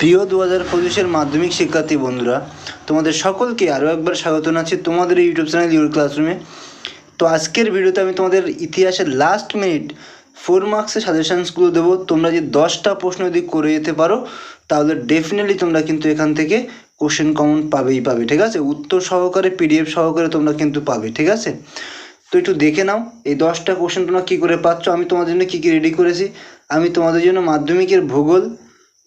প্রিয় দু হাজার পঁচিশের মাধ্যমিক শিক্ষার্থী বন্ধুরা, তোমাদের সকলকে আরও একবার স্বাগত জানাচ্ছি তোমাদের ইউটিউব চ্যানেল ইউর ক্লাসরুমে। তো আজকের ভিডিওতে আমি তোমাদের ইতিহাসের লাস্ট মিনিট ফোর মার্কসের সাজেশানসগুলো দেবো। তোমরা যদি দশটা প্রশ্ন যদি করে যেতে পারো, তাহলে ডেফিনেটলি তোমরা কিন্তু এখান থেকে কোশ্চেন কমন পাবেই পাবে, ঠিক আছে? উত্তর সহকারে পিডিএফ সহকারে তোমরা কিন্তু পাবে, ঠিক আছে? তো একটু দেখে নাও, এই দশটা কোশ্চেন তোমরা কী করে পাচ্ছ? আমি তোমাদের জন্য কী কী রেডি করেছি? আমি তোমাদের জন্য মাধ্যমিকের ভূগোল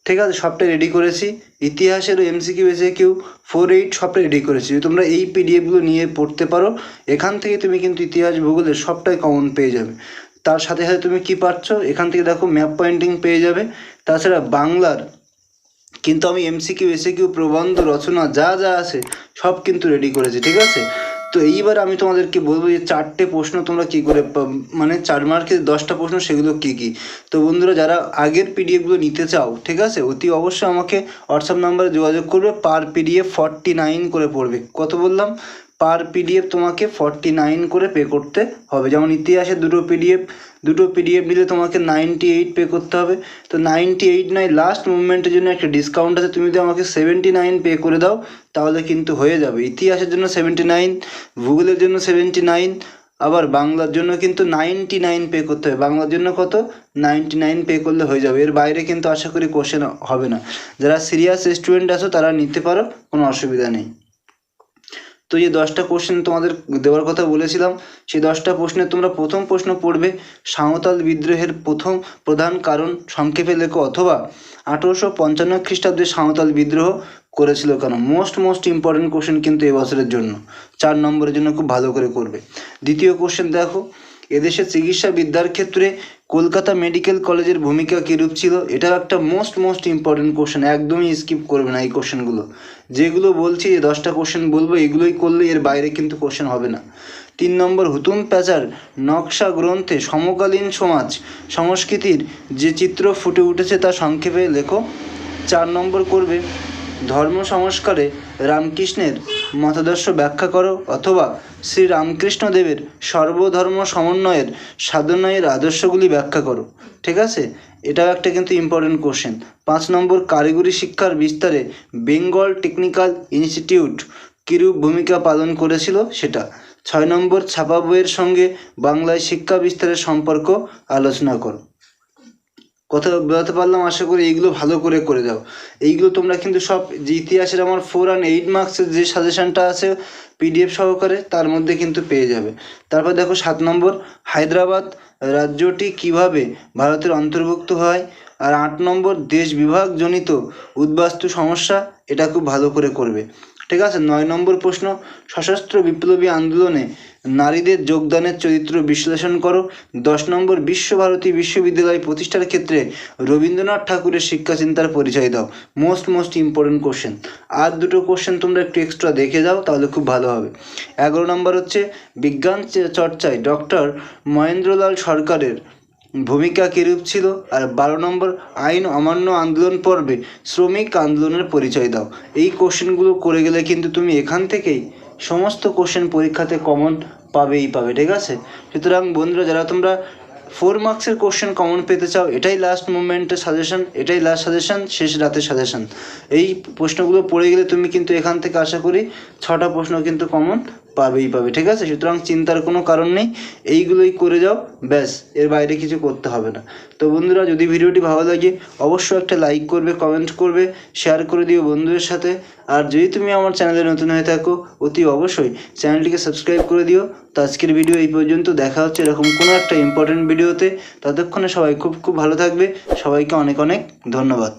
ঠিক আছে, সবটা রেডি করেছি। ইতিহাসের এমসিকিউ এসে কিউ ফোর এইট সবটা রেডি করেছি। তোমরা এই পিডিএফগুলো নিয়ে পড়তে পারো, এখান থেকে তুমি কিন্তু ইতিহাস ভূগোলের সবটাই কমন পেয়ে যাবে। তার সাথে সাথে তুমি কি পাচ্ছ? এখান থেকে দেখো ম্যাপ পয়েন্টিং পেয়ে যাবে। তাছাড়া বাংলার কিন্তু আমি এমসিকিউ এসে কিউ প্রবন্ধ, রচনা যা যা আছে, সব কিন্তু রেডি করেছি, ঠিক আছে? তো এইবার আমি তোমাদেরকে বলব যে চারটে প্রশ্ন তোমরা কী করে মানে চার মার্কের দশটা প্রশ্ন সেগুলো কী কী? তো বন্ধুরা, যারা আগের পিডিএফগুলো নিতে চাও, ঠিক আছে? অতি অবশ্যই আমাকে হোয়াটসঅ্যাপ নাম্বারে যোগাযোগ করবে পার পিডিএফ ফর্টি নাইন করে পড়বে। কত বললাম? পার পিডিএফ তোমাকে ফর্টি নাইন করে পে করতে হবে। যেমন ইতিহাসে দুটো পিডিএফ দুটো পিডিএফ নিলে তোমাকে নাইনটি এইট পে করতে হবে। তো নাইনটি এইট নয় লাস্ট মুভমেন্টের জন্য একটা ডিসকাউন্ট আছে। তুমি যদি আমাকে সেভেন্টি নাইন পে করে দাও, তাহলে কিন্তু হয়ে যাবে। ইতিহাসের জন্য সেভেন্টি নাইন ভূগোলের জন্য সেভেন্টি নাইন আবার বাংলার জন্য কিন্তু নাইনটি নাইন পে করতে হবে। বাংলার জন্য কত? নাইনটি নাইন পে করলে হয়ে যাবে। এর বাইরে কিন্তু আশা করি কোশ্চেন হবে না। যারা সিরিয়াস স্টুডেন্ট আছো, তারা নিতে পারো, কোনো অসুবিধা নেই। তো যে দশটা কোশ্চেন তোমাদের দেওয়ার কথা বলেছিলাম, সেই দশটা প্রশ্নে তোমরা প্রথম প্রশ্ন পড়বে, সাঁওতাল বিদ্রোহের প্রথম প্রধান কারণ সংক্ষেপে লেখো, অথবা আঠেরোশো পঞ্চান্ন খ্রিস্টাব্দে সাঁওতাল বিদ্রোহ করেছিল কেন? মোস্ট মোস্ট ইম্পর্টেন্ট কোশ্চেন কিন্তু এবছরের জন্য। চার নম্বরের জন্য খুব ভালো করে করবে। দ্বিতীয় কোশ্চেন দেখো এদেশে চিকিৎসা বিদ্যার ক্ষেত্রে কলকাতা মেডিকেল কলেজের ভূমিকা কীরূপ ছিল, এটাও একটা মোস্ট মোস্ট ইম্পর্টেন্ট কোশ্চেন একদমই স্কিপ করবে না এই কোশ্চেনগুলো যেগুলো বলছি, যে দশটা কোশ্চেন বলব, এগুলোই করলে এর বাইরে কিন্তু কোশ্চেন হবে না। তিন নম্বর, হুতুম প্যাচার নকশা গ্রন্থে সমকালীন সমাজ সংস্কৃতির যে চিত্র ফুটে উঠেছে তা সংক্ষেপে লেখো। চার নম্বর করবে ধর্ম সংস্কারে রামকৃষ্ণের মতাদর্শ ব্যাখ্যা করো অথবা শ্রী রামকৃষ্ণদেবের সর্বধর্ম সমন্বয়ের সাধনায়ের আদর্শগুলি ব্যাখ্যা করো। ঠিক আছে? এটাও একটা কিন্তু ইম্পর্টেন্ট কোশ্চেন পাঁচ নম্বর, কারিগরি শিক্ষার বিস্তারে বেঙ্গল টেকনিক্যাল ইনস্টিটিউট কিরূপ ভূমিকা পালন করেছিল সেটা। ছয় নম্বর ছাপা বইয়ের সঙ্গে বাংলায় শিক্ষা বিস্তারের সম্পর্ক আলোচনা করো। কথা বোঝাতে পারলাম, আশা করি এইগুলো ভালো করে করে দাও। এইগুলো তোমরা কিন্তু সব যে ইতিহাসের আমার ফোর অ্যান্ড এইট মার্কসের যে সাজেশনটা আছে পিডিএফ সহকারে তার মধ্যে কিন্তু পেয়ে যাবে। তারপর দেখো সাত নম্বর, হায়দ্রাবাদ রাজ্যটি কীভাবে ভারতের অন্তর্ভুক্ত হয়? আর আট নম্বর, দেশ বিভাগজনিত উদ্বাস্তু সমস্যা, এটা খুব ভালো করে করবে। ঠিক আছে, নয় নম্বর প্রশ্ন, সশস্ত্র বিপ্লবী আন্দোলনে নারীদের যোগদানের চরিত্র বিশ্লেষণ করো। দশ নম্বর, বিশ্বভারতী বিশ্ববিদ্যালয় প্রতিষ্ঠার ক্ষেত্রে রবীন্দ্রনাথ ঠাকুরের শিক্ষা চিন্তার পরিচয় দাও। মোস্ট মোস্ট ইম্পর্টেন্ট কোশ্চেন আর দুটো কোশ্চেন তোমরা একটু এক্সট্রা দেখে যাও, তাহলে খুব ভালো হবে। এগারো নম্বর হচ্ছে, বিজ্ঞান চর্চায় ডক্টর মহেন্দ্রলাল সরকারের ভূমিকা কিরূপ ছিল? আর বারো নম্বর, আইন অমান্য আন্দোলন পর্বে শ্রমিক আন্দোলনের পরিচয় দাও। এই কোশ্চেনগুলো করে গেলে কিন্তু তুমি এখান থেকেই সমস্ত কোশ্চেন পরীক্ষাতে কমন পাবেই পাবে, ঠিক আছে? সুতরাং বন্ধুরা, যারা তোমরা ফোর মার্কসের কোশ্চেন কমন পেতে চাও, এটাই লাস্ট মুভমেন্টের সাজেশন এটাই লাস্ট সাজেশন শেষ রাতের সাজেশন এই প্রশ্নগুলো পড়ে গেলে তুমি কিন্তু এখান থেকে আশা করি ছটা প্রশ্ন কিন্তু কমন পাবেই পাবে, ঠিক আছে? সুতরাং চিন্তার কোনো কারণ নেই, এইগুলোই করে যাও, ব্যাস, এর বাইরে কিছু করতে হবে না। তো বন্ধুরা, যদি ভিডিওটি ভালো লাগে, অবশ্যই একটা লাইক করবে, কমেন্ট করবে, শেয়ার করে দিও বন্ধুদের সাথে। আর যদি তুমি আমার চ্যানেলে নতুন হয়ে থাকো, অতি অবশ্যই চ্যানেলটিকে সাবস্ক্রাইব করে দিও। তো আজকের ভিডিও এই পর্যন্ত, দেখা হচ্ছে এরকম কোনো একটা ইম্পর্টেন্ট ভিডিওতে। ততক্ষণে সবাই খুব খুব ভালো থাকবে। সবাইকে অনেক অনেক ধন্যবাদ।